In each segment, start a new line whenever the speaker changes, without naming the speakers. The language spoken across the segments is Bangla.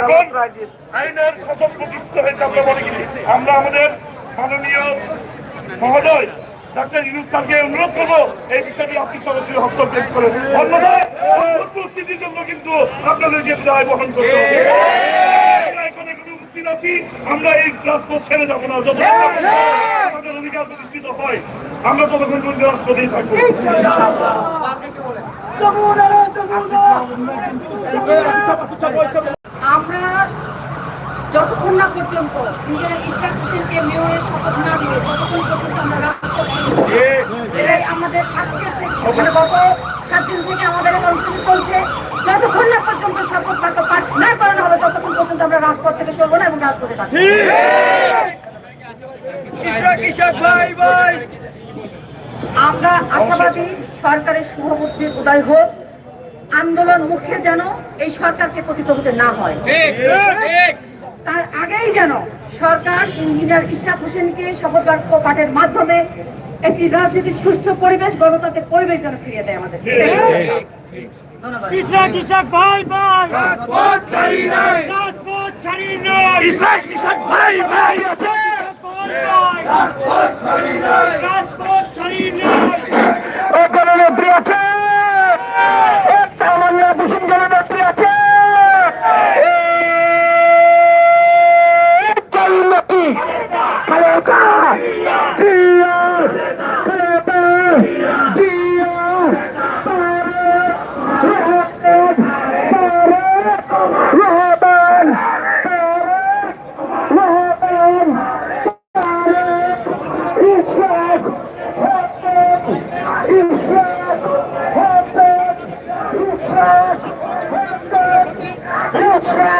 এখন আইনের শাসন প্রতিষ্ঠিত হয়েছে আমরা মনে করি। আমরা আমাদের মাননীয় মহোদয় ডাক্তার ইউনুস স্যারকে অনুরোধ করব এই বিষয়টি আপনি সরাসরি হস্তক্ষেপ করে। অন্যথায় উপস্থিতির জন্য কিন্তু আপনাদেরকে দায় বহন করতে হবে। আমরা এখানে কোনো উপস্থিত আছি। আমরা এই রাজপথ ছেড়ে যাব না। যত আমাদের অধিকার প্রতিষ্ঠিত হয় আমরা ততক্ষণ পর্যন্ত রাজপথেই থাকব।
যতক্ষণ না পর্যন্ত ইন্দিরা ইশরাক হোসেনকে মেয়রের শপথ না দিয়ে ততক্ষণ পর্যন্ত আমরা এটাই আমাদের মানে গত সাত দিন থেকে আমাদের কর্মসূচি চলছে যতক্ষণ না পর্যন্ত শপথ বাক্য পাঠ না করানো হবে ততক্ষণ পর্যন্ত আমরা রাজপথ থেকে চলবো না এবং রাজপথে থাকব। আমরা আশাবাদী সরকারের শুভবুদ্ধির উদয় হোক আন্দোলন মুখে যেন এই সরকারকে পতিত হতে না হয়।
ঠিক ঠিক।
তার আগেই যেন সরকার ইঞ্জিনিয়ার ইশরাক হোসেনকে শপথ বাক্য পাঠের মাধ্যমে একটি রাজনীতির সুস্থ পরিবেশ গণতান্ত্রিক পরিবেশ যেন ফিরিয়ে দেয় আমাদের। ধন্যবাদ।
কৃষক কৃষক ভাই ভাই।
রাজপথ ছাড়ি নাই।
রাজপথ ছাড়ি নয়
ইসলাম কৃষক ভাই ভাই।
রাজপথ ছাড়ি নাই।
রাজপথ
খালেকা জিয়া খালেকা জিয়া তারেক রহমান তারেক রহমান তারেক রহমান তারেক ইশাক হতেন ইশাক হতেন ইশাক হতেন ইশাক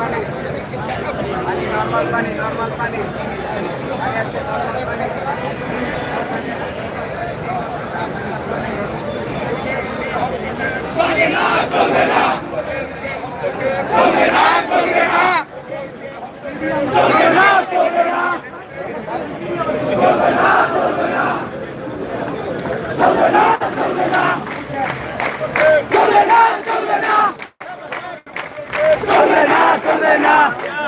চলবে না চলবে না চলবে না চলবে না।